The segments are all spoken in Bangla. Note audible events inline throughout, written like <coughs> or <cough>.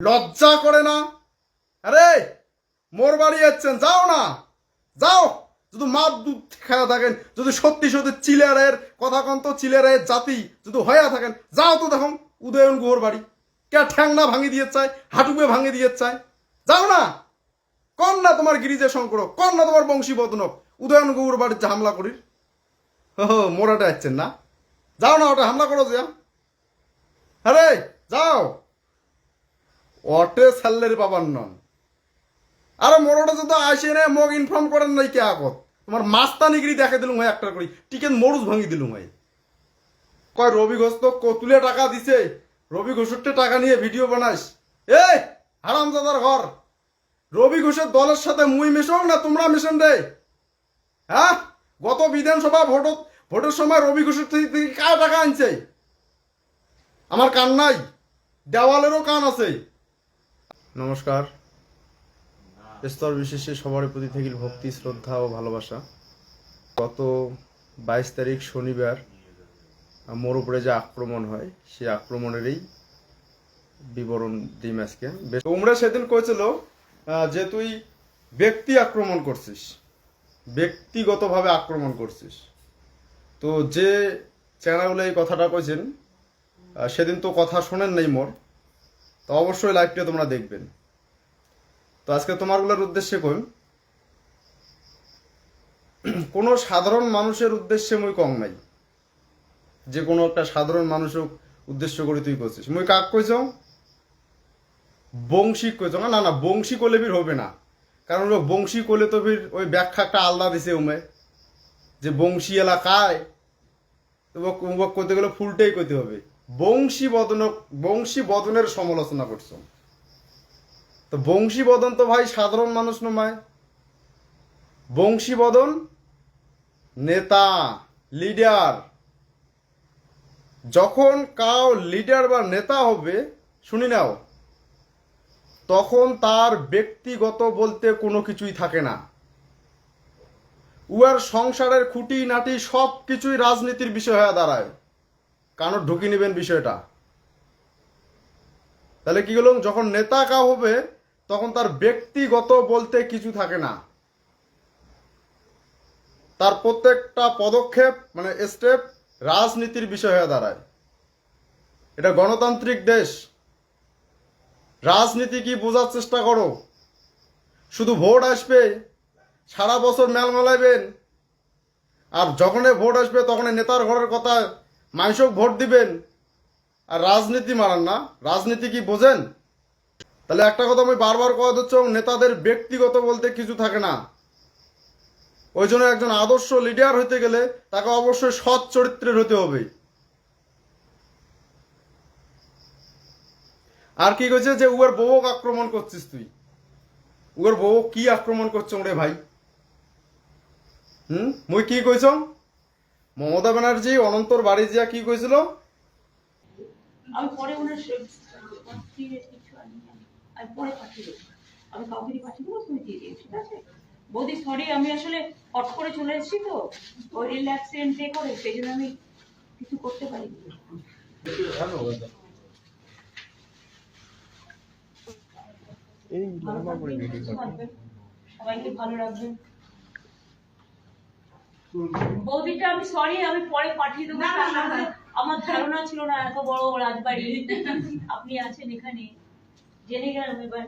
লজ্জা করে না? আরে, মোর বাড়ি যাচ্ছেন যাও না। যাও। যদি মাপ দুধ খাওয়া থাকেন, যদি সত্যি সত্যি চিলেরের কথা কন তো জাতি যদি হয়ে থাকেন, যাও তো দেখুন, উদয়ন গুহর বাড়ি। কে ঠ্যাংনা ভাঙি দিয়ে চায়, হাঁটুকে ভাঙি দিয়ে চায়। যাও না। কন না তোমার গিরিজে শঙ্কর, কন না তোমার বংশী বদনক উদয়ন গুহর বাড়িতে হামলা করির। হো মোরাটা যাচ্ছেন না? যাও না, ওটা হামলা করো যা আরে, যাও। অটে সাল্লের পাবার নন। আরে মোরটা যদি আসে না মোক ইনফর্ম করেন নাই কে আগত। তোমার মাস্তানিগিরি দেখে দিলুম হয় একটা করি। টিকেন মরুজ ভাঙি দিলুম হয় কয়, রবি ঘোষ তো কতুলে টাকা দিছে। রবি ঘোষের টাকা নিয়ে ভিডিও বানাস। এই, হারামজাদার ঘর। রবি ঘোষের দলের সাথে মুই মেশো না, তোমরা মেশন রে। হ্যাঁ? গত বিধানসভা ভোট, ভোটের সময় রবি ঘোষের থেকে কার টাকা আনছে? আমার কান নাই। দেওয়ালেরও কান আছে। নমস্কার। স্তর বিশেষে সবার প্রতি থেকে ভক্তি শ্রদ্ধা ও ভালোবাসা। গত বাইশ তারিখ শনিবার মোর উপরে যে আক্রমণ হয় সেই আক্রমণেরই বিবরণ দিই আজকে। তোমরা সেদিন কয়েছিল যে তুই ব্যক্তি আক্রমণ করছিস ব্যক্তিগতভাবে আক্রমণ করছিস। তো যে চ্যানেলগুলো এই কথাটা কইছেন আহ, সেদিন তো কথা শোনেন নাই মোর। তো অবশ্যই লাইভটা তোমরা দেখবেন। তো আজকে তোমারগুলোর উদ্দেশ্যে কই? কোনো সাধারণ মানুষের উদ্দেশ্যে মুই কম নাই। যে কোনো একটা সাধারণ মানুষও উদ্দেশ্য করে তুই করছিস। মুই কাক কইছ বংশী কইছ না না, বংশী করলে ফির হবে না। কারণ হলো বংশী করলে তো ফির ওই ব্যাখ্যা একটা আলাদা দিছে উমে। যে বংশী এলাকায় করতে গেলে ফুলটাই করতে হবে। বংশী বদন বংশী বদনের সমালোচনা করছ। তো বংশী বদন তো ভাই সাধারণ মানুষ নয় বংশী বদন নেতা, লিডার। যখন কাউ লিডার বা নেতা হবে, শুনি নাও, তখন তার ব্যক্তিগত বলতে কোনো কিছুই থাকে না। উয়ার সংসারের খুঁটি নাটি সব কিছুই রাজনীতির বিষয় হয়ে দাঁড়ায়। কানো ঢুকি নেবেন বিষয়টা। তাহলে কি গেল যখন নেতা কা হবে, তখন তার ব্যক্তিগত বলতে কিছু থাকে না। তার প্রত্যেকটা পদক্ষেপ মানে স্টেপ রাজনীতির বিষয় হয়ে দাঁড়ায়। এটা গণতান্ত্রিক দেশ। রাজনীতি কি বোঝার চেষ্টা করো? শুধু ভোট আসবে, সারা বছর মেল মেলাইবেন আর যখনই ভোট আসবে তখন নেতার ঘরের কথা মানুষক ভোট দিবেন আর রাজনীতি মারান না। রাজনীতি কি বোঝেন? তাহলে একটা কথা আমি বারবার কথা দিচ্ছ নেতাদের ব্যক্তিগত বলতে কিছু থাকে না। ওই জন্য একজন আদর্শ লিডার হইতে গেলে তাকে অবশ্যই সৎ চরিত্রের হতে হবে। আর কি কইছে যে উয়ার বউক আক্রমণ করছিস তুই? উয়ার বউ কি আক্রমণ করছ রে ভাই? হুম? মুই কি কইছ? মমতা ব্যানার্জি অনন্তর বাড়ি যা কি কইছিল? আমি পরে ওনার কিছু আনি আমি। আমি পরে পাঠিয়ে দেবো। আমি কাউকে পাঠিয়ে দেবো তুমি দিয়ে দিও ঠিক আছে? বৌদি সরি আমি আসলে হট করে চলে এসেছি তো। ওই রিল অ্যাক্সিডেন্টে করে সেই জন্য আমি কিছু করতে পারিনি। থাকবেন, সবাইকে ভালো রাখবেন। বৌদিটা আমি সরি আমি পরে পাঠিয়ে দেবো। আমার ধারণা ছিল না এত বড় রাজবাড়ি। আপনি আছেন এখানে। জেনে গেলাম এবার।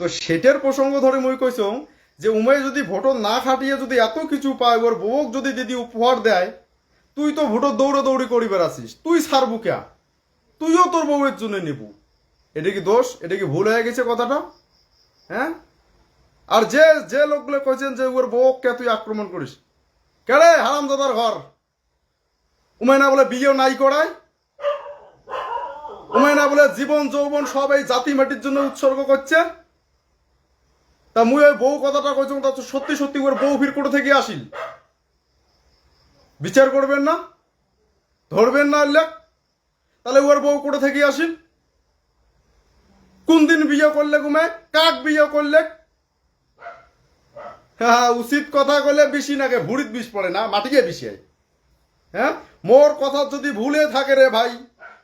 তো সেটার প্রসঙ্গ ধরে মুই কইছ যে উমে যদি ভোটর না খাটিয়ে যদি এত কিছু পায় ওর বউক যদি দিদি উপহার দেয় তুই তো ভোটর দৌড়ে দৌড়ি করি বেড়াছিস তুই সারবু কে তুইও তোর বউয়ের জন্য নেবু। এটা কি দোষ? এটা কি ভুল হয়ে গেছে কথাটা? হ্যাঁ? আর যে যে লোকগুলো কইছেন যে ওর বউক কে তুই আক্রমণ করিস কেরে হারাম দাদার ঘর। উমায় না বলে বিয়েও নাই করায়। উমায়না বলে জীবন, যৌবন সব এই জাতি মাটির জন্য উৎসর্গ করছে। তা মুই ওই বউ কথাটা কইছ তা তো সত্যি সত্যি ওর বউ ফির কোথা থেকে আসিল। বিচার করবেন না, ধরবেন না উল্লেখ তাহলে ওর বউ কোথা থেকে আসিল। কোন দিন বিয়ে করলে ঘুমে কাক বিয়ে করলে হ্যাঁ উচিত কথা কইলে বেশি নাকে ভুড়িত বিষ পড়ে না, মাটিকে বিষে। হ্যাঁ? মোর কথা যদি ভুলে থাকে রে ভাই,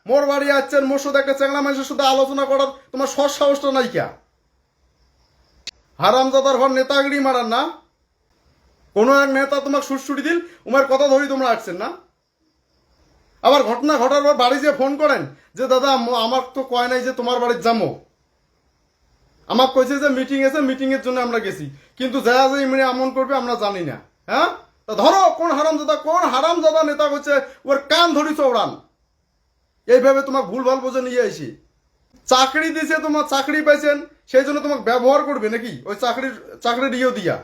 মোর বাড়ি আসছেন, মোর সাথে একটা চ্যাংড়া মানুষের সাথে আলোচনা করার তোমার সৎ সাহসটা নাই কে? হারামজাদার ঘর নেতাগিরি মারান না? কোনো এক নেতা তোমাকে সুটসুটি দিল, উমার কথা ধরি তোমরা আসছেন না? আবার ঘটনা ঘটার পর বাড়ি যে ফোন করেন, যে দাদা আমার তো কয় নাই যে তোমার বাড়ির যাব আমার কইছে যে মিটিং আছে মিটিং এর জন্য আমরা গেছি। কিন্তু যা যে ইমনি আমন করবে, আমরা জানি না। হ্যাঁ তা ধরো, কোন হারামজাদা কোন হারামজাদা নেতা করছে ওর কান ধরি চৌড়ান এইভাবে তোমার ভুলভাল বোঝে নিয়ে আসি চাকরি দিছে, তোমার চাকরি পাইছেন, সেই জন্য তোমাকে ব্যবহার করবে নাকি? ওই চাকরির চাকরির ইয়ে দিয়া।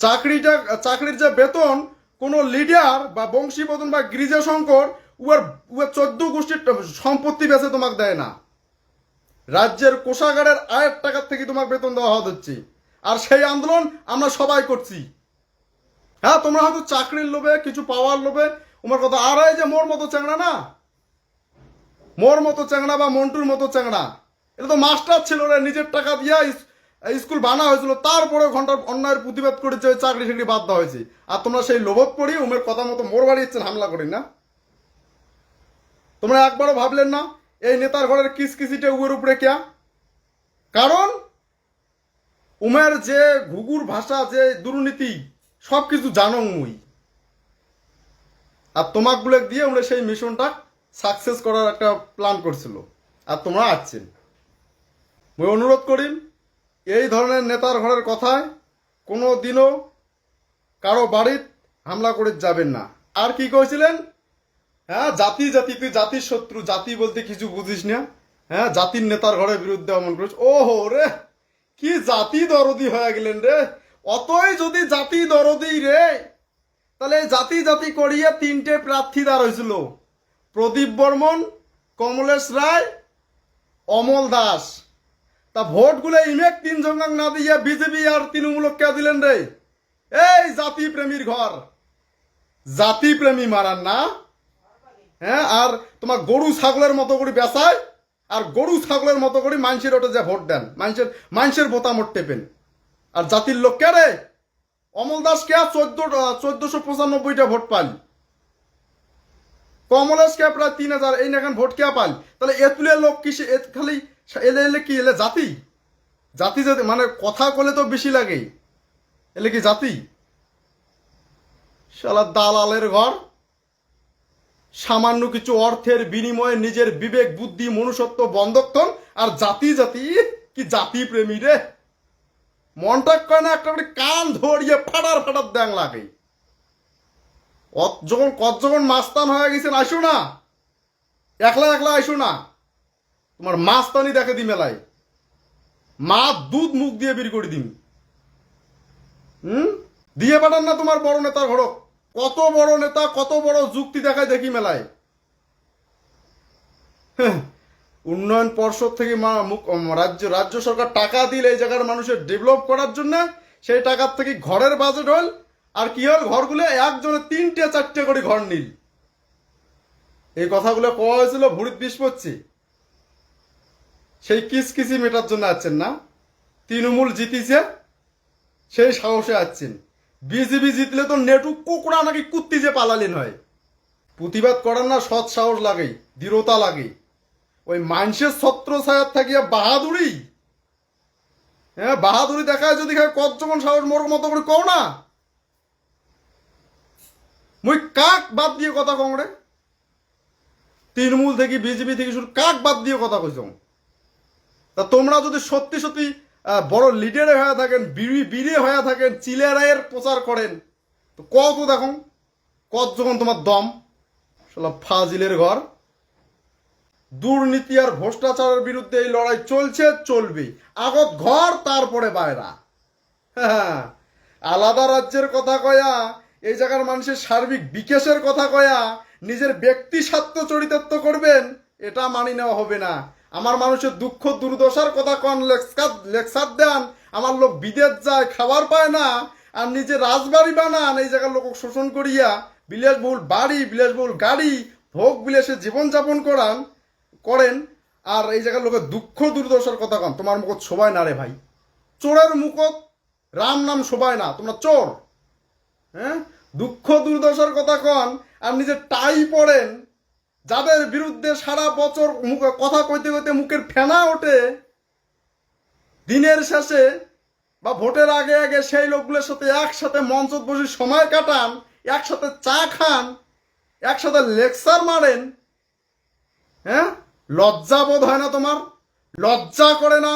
চাকরিটা, চাকরির যে বেতন, কোনো লিডার বা বংশীবদন বা গিরিজা শঙ্কর উয়ার উয়ার চোদ্দ গোষ্ঠীর সম্পত্তি বেচে তোমাকে দেয় না। রাজ্যের কোষাগারের আয়ের টাকার থেকে তোমাকে বেতন দেওয়া হচ্ছে। আর সেই আন্দোলন আমরা সবাই করছি। হ্যাঁ তোমরা হয়তো চাকরির লোভে, কিছু পাওয়ার লোভে, তোমার কথা, আর যে মোর মতো চ্যাংড়া না? মোর মতো চ্যাংড়া বা মন্টুর মতো চ্যাংড়া। এটা তো মাস্টার ছিল রে, নিজের টাকা দিয়া স্কুল বানা হয়েছিল তারপরে ঘণ্টার অন্যায়ের প্রতিবাদ করেছে চাকরি চাকরি বাদ দেওয়া হয়েছে। আর তোমরা সেই লোভত পড়ি, উমের কথা মতো মোর বাড়িয়েছেন হামলা করি না তোমরা একবারও ভাবলেন না এই নেতার ঘরের কিসকিসিটে উয়ের উপরে কেয়া? কারণ উমের যে ঘুঘুর ভাষা, যে দুর্নীতি সব কিছু জানো মুই আর তোমাকগুলো দিয়ে উনি সেই মিশনটা সাকসেস করার একটা প্ল্যান করছিল। আর তোমরা আসছেন। মুই অনুরোধ করি এই ধরনের নেতার ঘরের কথায় কোনো দিনও কারও বাড়িত হামলা করে যাবেন না। আর কি কইছিলেন? হ্যাঁ জাতি জাতি তুই জাতির শত্রু, জাতি বলতে কিছু বুঝিস না। হ্যাঁ জাতির নেতার ঘরের বিরুদ্ধে অমন করিস ওহো রে, কি জাতি দরদি হয়ে গেলেন রে। অতই যদি জাতি দরদি রে, তাহলে জাতি জাতি করিয়ে তিনটে প্রার্থী দাঁড় হয়েছিল। প্রদীপ বর্মন, কমলেশ রায়, অমল দাস। তা ভোটগুলো ইমেক তিন জঙ্গাং না দিয়ে বিজেপি আর তৃণমূলক কে দিলেন রে? এই জাতি প্রেমীর ঘর। জাতি প্রেমী মারান না। হ্যাঁ আর তোমার গরু ছাগলের মতো করে বেসায় আর গরু ছাগলের মতো করে মানুষের ওটা যে ভোট দেন মানুষের মানুষের বোতামত টেপেন। আর জাতির লোক কে রে? অমল দাস কে চোদ্দ, চোদ্দশো পঁচানব্বইটা ভোট পাল কমলেশ কে প্রায় তিন হাজার, এই নাখান ভোট কে পাল তাহলে এতুলে লোক কি খালি এলে এলে কি, এলে জাতি? জাতি জাতি মানে কথা কলে তো বেশি লাগে। এলে কি জাতি? শালা দালালের ঘর। সামান্য কিছু অর্থের বিনিময়ে নিজের বিবেক, বুদ্ধি, মনুষ্যত্ব বন্ধক্ষণ আর জাতি জাতি, কি জাতি প্রেমী রে? মনটা কয় না একটা কান ধরিয়ে ফাটার ফাটার দ্যাং লাগে। যখন কত যখন মাস্তান হয়ে গেছেন আসো না। একলা একলা আসো না। তোমার মাস্তানি দেখে দি মেলায়। মা দুধ মুখ দিয়ে বের করে দিন। হুম? দিয়ে পাঠান না তোমার বড় নেতার ঘরক। কত বড় নেতা কত বড় যুক্তি দেখায় দেখি মেলায়। হ্যাঁ, উন্নয়ন পর্ষদ থেকে রাজ্য রাজ্য সরকার টাকা দিল এই জায়গার মানুষের ডেভেলপ করার জন্য সেই টাকার থেকে ঘরের বাজেট হল আর কি হল? ঘরগুলো একজনে তিনটে চারটে করে ঘর নিল। এই কথাগুলো কওয়া হয়েছিল ভুড়িত বিষ পড়ছে সেই কিস কিসি মেটার জন্য আছেন না? তৃণমূল জিতিছে সেই সাহসে আছেন বিজেপি জিতলে তো নেটু কুকুরা নাকি কুত্তি যে পালালেন হয় প্রতিবাদ করার না সৎ সাহস লাগে দৃঢ়তা লাগে ওই মানুষের ছত্র ছায়ার থাকিয়া বাহাদুরি? হ্যাঁ বাহাদুরি দেখায় যদি খায় কত যখন সাহস মোর মতো করে কও না? মুই কাক বাদ দিয়ে কথা কং রে? তৃণমূল থেকে বিজেপি থেকে শুরু কাক বাদ দিয়ে কথা কইছ? তা তোমরা যদি সত্যি সত্যি বড় লিডারে হয়ে থাকেন, বিড়ি বিড়ে হয়ে থাকেন চিলেরায়ের প্রচার করেন। তো কত দেখো কত যখন তোমার দম, শালা ফাজিলের ঘর। দুর্নীতি আর ভ্রষ্টাচারের বিরুদ্ধে এই লড়াই চলছে চলবে আগত ঘর, তারপরে বাইরা। হ্যাঁ আলাদা রাজ্যের কথা কয়া, এই জায়গার মানুষের সার্বিক বিকাশের কথা কয়া, নিজের ব্যক্তি স্বার্থ চরিতার্থ করবেন, এটা মানি নেওয়া হবে না। আমার মানুষের দুঃখ, দুর্দশার কথা কন লেকচার দেন? আমার লোক বিদেশ যায়, খাবার পায় না, আর নিজে রাজবাড়ি বানান, এই জায়গার লোক শোষণ করিয়া বিলাসবহুল বাড়ি, বিলাসবহুল গাড়ি, ভোগ বিলাসে জীবনযাপন করান, করেন, আর এই জায়গার লোকের দুঃখ, দুর্দশার কথা কন? তোমার মুখত শোভায় না রে ভাই। চোরের মুখত রাম নাম শোভায় না। তোমরা চোর। হ্যাঁ? দুঃখ, দুর্দশার কথা কন? আর নিজে টাই পড়েন যাদের বিরুদ্ধে সারা বছর মুখে, কথা কইতে কইতে মুখের ফেনা ওঠে, দিনের শেষে বা ভোটের আগে আগে সেই লোকগুলোর সাথে একসাথে মঞ্চত বসে সময় কাটান, একসাথে চা খান, একসাথে লেকচার মারেন হ্যাঁ? লজ্জা বোধ হয় না তোমার? লজ্জা করে না?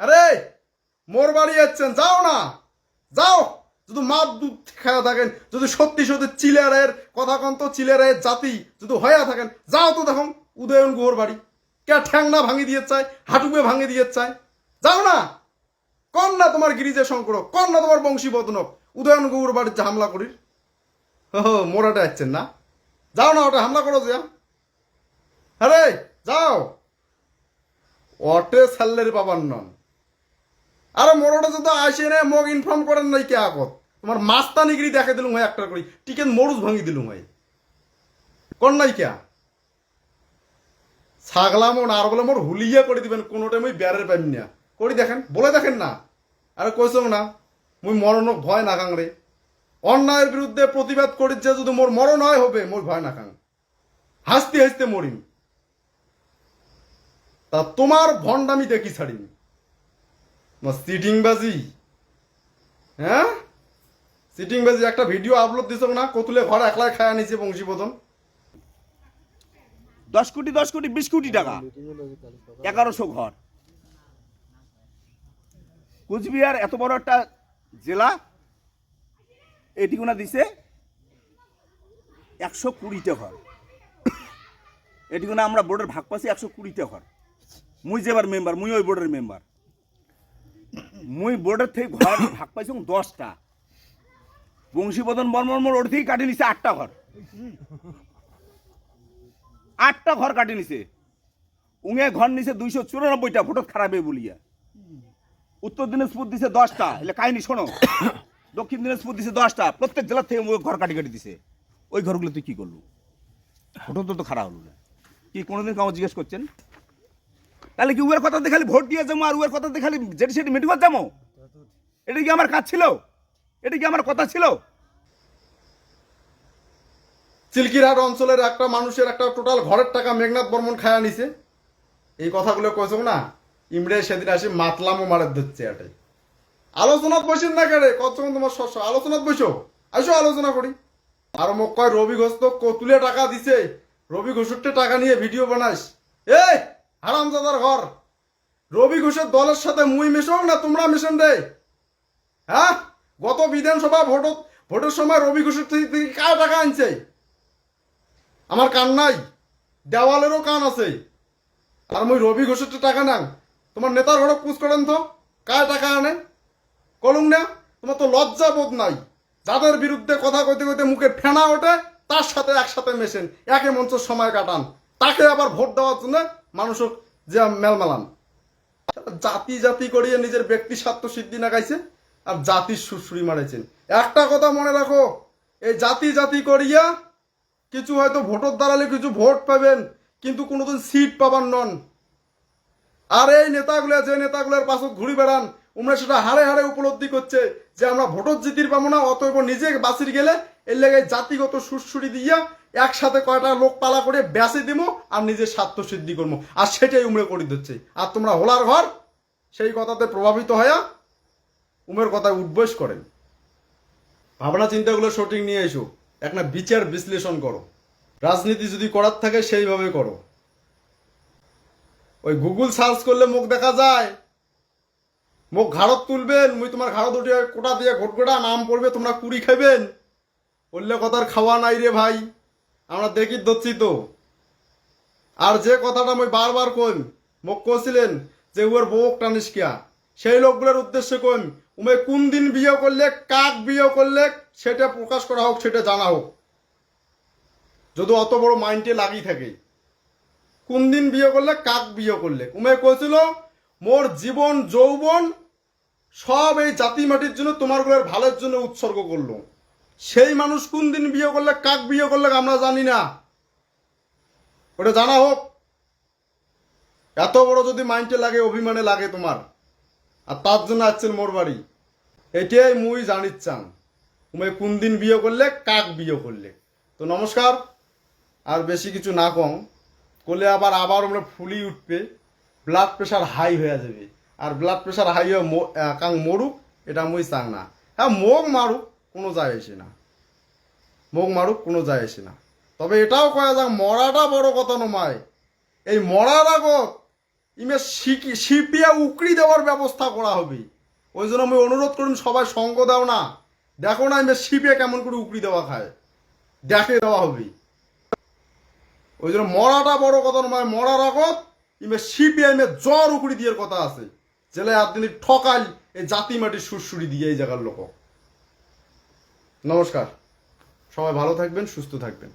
আরে, মোর বাড়ি যাচ্ছেন যাও না, যাও। যদি মাপ দুধ খেয়া থাকেন, যদি সত্যি সত্যি চিলেরের কথা কন তো চিলেরের জাতি যদি হয়ে থাকেন, যাও তো দেখুন, উদয়ন গুহর বাড়ি। কে ঠ্যাংনা ভাঙি দিয়ে চায়, হাঁটুকে ভাঙি দিয়ে চায়। যাও না কন না তোমার গিরিজা শঙ্কর কন না তোমার বংশী বদনক উদয়ন গুহর বাড়ির যে হামলা করির। হো মোরাটা যাচ্ছেন না? যাও না ওটা, হামলা করো যা। আরে, যাও। অটে সাল্লের বাবার নন। আরে মোরটা যদি আসে রে, মোক ইনফর্ম করেন নাই কে আগত। তোমার মাস্তানিগিরি দেখে দিলুম হয় একটা করি। টিকেন মরুজ ভাঙি দিলুম হয় কর নাই কে? ছাগলাম ও আর বলে মোর হুলিয়া করে দিবেন, কোনোটা মুই বেড়ের পাইম না। করি দেখেন, বলে দেখেন না। আরে কইস না, মুই মরণক ভয় না রে। অন্যায়ের বিরুদ্ধে প্রতিবাদ করি যে যদি মোর মরণ হয় হবে মোর ভয় না খাং। হাসতে হাসতে মরিম। তা তোমার ভণ্ডামি দেখি ছাড়িম? সিটিং বাজি হ্যাঁ? সিটিং বাজি একটা ভিডিও আপলোড দিছ না? কতুলে ঘর একলা খায়া নিছে বংশীবদন দশ কোটি দশ কোটি, বিশ কোটি টাকা। এগারোশো ঘর। কুচবিহার এত বড় একটা জেলা এটি এটিগুনা দিছে একশো কুড়িটা ঘর। এটি আমরা বোর্ডের ভাগ পাচ্ছি একশো কুড়িটা ঘর। মুই যেবার মেম্বার মুই ওই বোর্ডের মেম্বার মুই বোর্ডের থেকে ঘর <coughs> ভাগ পাইছি দশটা। বংশীবদন বর্মর ওর থেকে কাটিয়ে নিছে আটটা ঘর। আটটা ঘর কাটি নিছে। উঙে ঘর নিছে দুইশো চুরানব্বইটা ভোটত খারাপে বলিয়া। উত্তর দিনাজপুর দিছে দশটা এলে কাহিনী শোনো। <coughs> দক্ষিণ দিনাজপুর দিছে দশটা প্রত্যেক জেলার থেকে ওই ঘর কাটি কাটি দিছে। ওই ঘরগুলো তুই কি করলু? ভোটত তো খারাপ হলো না। কি কোনোদিন কাউ জিজ্ঞেস করছেন? তাহলে কি উয়ের কথা দেখালি ভোট দিয়ে যাব আর উয়ের কথা দেখালি যেটি সেটি মিটিং যাব? এটা কি আমার কাজ ছিল? এটা কি আমার কথা ছিল? চিলকিরহাট অঞ্চলের একটা মানুষের একটা টোটাল ঘরের টাকা মেঘনাথ বর্মন খায়া নিছে। এই কথাগুলো কইছ না? ইমরে সেদিন আসি মাতলামও মারে ধরছে এটাই। আলোচনাত বসেন না কেড়ে কতক্ষণ তোমার শস্য আলোচনাত বসো। আসো আলোচনা করি। আর মোক কয় রবি ঘোষ তো কতুলে টাকা দিছে। রবি ঘোষের টাকা নিয়ে ভিডিও বানাইস এই! হারামজাদার ঘর। রবি ঘোষের দলের সাথে মুই মেশো না তোমরা মিশন রে? হ্যাঁ? গত বিধানসভা ভোট, ভোটের সময় রবি ঘোষের থেকে কার টাকা আনছে? আমার কান নাই। দেওয়ালেরও কান আছে। আর মুই রবি ঘোষের টাকা নাং তোমার নেতার ঘরে পুজ করেন তো, কার টাকা আনে? কলুম না, তোমার তো লজ্জা বোধ নাই। যাদের বিরুদ্ধে কথা কইতে কইতে মুখে ফেনা ওঠে, তার সাথে একসাথে মেশেন, একে মঞ্চ সময় কাটান। তাকে আবার ভোট দেওয়ার জন্য মানুষ যে মেলমেলান। জাতি জাতি করিয়ে নিজের ব্যক্তি স্বার্থ সিদ্ধি নাগাইছে আর জাতির সুরসুরি মারেছেন একটা কথা মনে রাখো, এই জাতি জাতি করিয়া কিছু হয়তো ভোটের দাঁড়ালে কিছু ভোট পাবেন, কিন্তু কোনোদিন সিট পাবার নন। আর এই নেতাগুলো, যে নেতাগুলোর পাশে ঘুরি বেড়ান, উমরা সেটা হারে হারে উপলব্ধি করছে যে আমরা ভোটত জিতির পাবো না, অতএব নিজে বাঁচির গেলে এর লেগে জাতিগত সুরসুরি দিয়া একসাথে কয়টা লোক পালা করে ব্যাসে দিব আর নিজের স্বার্থ সিদ্ধি করব। আর সেটাই উমরে করে দিচ্ছে। আর তোমরা হোলার ঘর, সেই কথাতে প্রভাবিত হয়া উমের কথায় উদ্বেস করেন। ভাবনা চিন্তাগুলো সঠিক নিয়ে এসো। একটা বিচার বিশ্লেষণ করো। রাজনীতি যদি করার থাকে সেইভাবে করো। ওই গুগল সার্চ করলে মুখ দেখা যায়। মুখ ঘাড়ত তুলবেন, মুই তোমার ঘাড়ত উঠে কোটা দিয়ে ঘটঘটা নাম পড়বে, তোমরা কুড়ি খাইবেন। বললে কথার খাওয়া নাই রে ভাই। আমরা দেখি ধরছি তো। আর যে কথাটা মুই বারবার কইম, মোক কছিলেন যে উয়ার বউ টানিস কিয়া সেই লোকগুলোর উদ্দেশ্যে কইম, উমে কোন দিন বিয়ে করলে, কাক বিয়ে করলে, সেটা প্রকাশ করা হোক, সেটা জানা হোক। যদি অত বড় মাইন্ডে লাগিয়ে থাকে। কোন দিন বিয়ে করলে, কাক বিয়ে করলে। উমে কইছিল, মোর জীবন, যৌবন, সব এই জাতি মাটির জন্য তোমারগুলোর ভালোর জন্য উৎসর্গ করল সেই মানুষ কোন দিন বিয়ে করলে, কাক বিয়ে করলে আমরা জানি না। ওটা জানা হোক। এত বড় যদি মাইন্ডে লাগে, অভিমানে লাগে তোমার। আর তার জন্য আসছেন মোর বাড়ি। এটাই মুই জানিচ্ছাম। তুমি কোন দিন বিয়ে করলে, কাক বিয়ে করলে। তো নমস্কার। আর বেশি কিছু না কম। করলে আবার আবার আমরা ফুলি উঠবে। ব্লাড প্রেশার হাই হয়ে যাবে। আর ব্লাড প্রেশার হাই হয়ে কাং মরুক, এটা মুই চাং না। হ্যাঁ মোগ মারুক। কোনো যায় আসে না। মোগ মারুক, কোনো যায় আসে না। তবে এটাও কয়া যাক, মরাটা বড় কথা নয়। এই মরার আগত ইমে শিপিয়া উকড়ি দেওয়ার ব্যবস্থা করা হবে। ওই জন্য আমি অনুরোধ করুন, সবাই সঙ্গ দাও না। দেখো না ইমে শিপিয়া কেমন করে উকড়ি দেওয়া খায়। দেখে দেওয়া হবে। ওই জন্য মরাটা বড় কথা নয়, মরার আগত ইমে শিপিয়া, ইমে জ্বর উকড়ি দিয়ে কথা আছে। জেলে আপনি ঠকাই, এই জাতি মাটির সুরসুরি দিয়ে এই জায়গার লোক নমস্কার। সবাই ভালো থাকবেন সুস্থ থাকবেন।